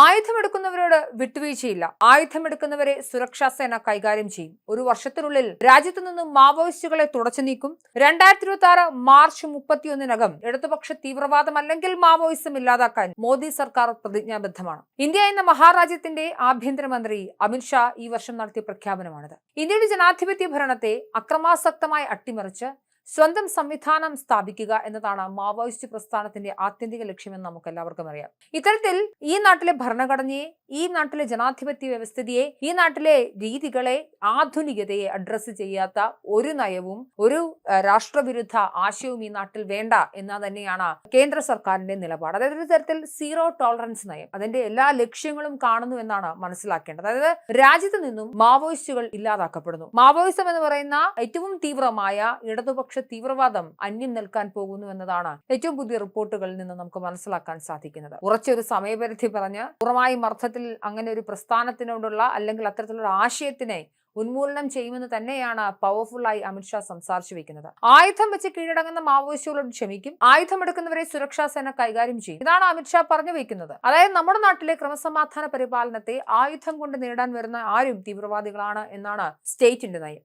ആയുധമെടുക്കുന്നവരോട് വിട്ടുവീഴ്ചയില്ല. ആയുധമെടുക്കുന്നവരെ സുരക്ഷാ സേന കൈകാര്യം ചെയ്യും. ഒരു വർഷത്തിനുള്ളിൽ രാജ്യത്തു നിന്നും മാവോയിസ്റ്റുകളെ തുടച്ചു നീക്കും. രണ്ടായിരത്തി ഇരുപത്തി ആറ് മാർച്ച് മുപ്പത്തിയൊന്നിനകം ഇടതുപക്ഷ തീവ്രവാദം അല്ലെങ്കിൽ മാവോയിസം ഇല്ലാതാക്കാൻ മോദി സർക്കാർ പ്രതിജ്ഞാബദ്ധമാണ്. ഇന്ത്യ എന്ന മഹാരാജ്യത്തിന്റെ ആഭ്യന്തരമന്ത്രി അമിത്ഷാ ഈ വർഷം നടത്തിയ പ്രഖ്യാപനമാണിത്. ഇന്ത്യയുടെ ജനാധിപത്യ ഭരണത്തെ അക്രമാസക്തമായി അട്ടിമറിച്ച് സ്വന്തം സംവിധാനം സ്ഥാപിക്കുക എന്നതാണ് മാവോയിസ്റ്റ് പ്രസ്ഥാനത്തിന്റെ ആത്യന്തിക ലക്ഷ്യമെന്ന് നമുക്ക് എല്ലാവർക്കും അറിയാം. ഇത്തരത്തിൽ ഈ നാട്ടിലെ ഭരണഘടനയെ ഈ നാട്ടിലെ ജനാധിപത്യ വ്യവസ്ഥിതിയെ ഈ നാട്ടിലെ രീതികളെ ആധുനികതയെ അഡ്രസ്സ് ചെയ്യാത്ത ഒരു നയവും ഒരു രാഷ്ട്രവിരുദ്ധ ആശയവും ഈ നാട്ടിൽ വേണ്ട എന്ന തന്നെയാണ് കേന്ദ്ര സർക്കാരിന്റെ നിലപാട്. അതായത് ഒരു തരത്തിൽ സീറോ ടോളറൻസ് നയം. അതിന്റെ എല്ലാ ലക്ഷ്യങ്ങളും കാണുന്നു എന്നാണ് മനസ്സിലാക്കേണ്ടത്. അതായത് രാജ്യത്ത് നിന്നും മാവോയിസ്റ്റുകൾ ഇല്ലാതാക്കപ്പെടുന്നു. മാവോയിസം എന്ന് പറയുന്ന ഏറ്റവും തീവ്രമായ ഇടതുപക്ഷ തീവ്രവാദം അന്യം നിൽക്കാൻ പോകുന്നു എന്നതാണ് ഏറ്റവും പുതിയ റിപ്പോർട്ടുകളിൽ നിന്ന് നമുക്ക് മനസ്സിലാക്കാൻ സാധിക്കുന്നത്. ഉറച്ചൊരു സമയപരിധി പറഞ്ഞ് പൂർണമായും അർത്ഥത്തിൽ അങ്ങനെ ഒരു പ്രസ്ഥാനത്തിനോടുള്ള അല്ലെങ്കിൽ അത്തരത്തിലുള്ള ആശയത്തിനെ ഉന്മൂലനം ചെയ്യുമെന്ന് തന്നെയാണ് പവർഫുള്ളായി അമിത്ഷാ സംസാരിച്ചു വെക്കുന്നത്. ആയുധം വെച്ച് കീഴടങ്ങുന്ന മാവോയിസ്റ്റുകളോട് ക്ഷമിക്കും. ആയുധം എടുക്കുന്നവരെ സുരക്ഷാ സേന കൈകാര്യം ചെയ്യും. ഇതാണ് അമിത്ഷാ പറഞ്ഞു വെക്കുന്നത്. അതായത് നമ്മുടെ നാട്ടിലെ ക്രമസമാധാന പരിപാലനത്തെ ആയുധം കൊണ്ട് നേടാൻ വരുന്ന ആരും തീവ്രവാദികളാണ് എന്നാണ് സ്റ്റേറ്റിന്റെ നയം.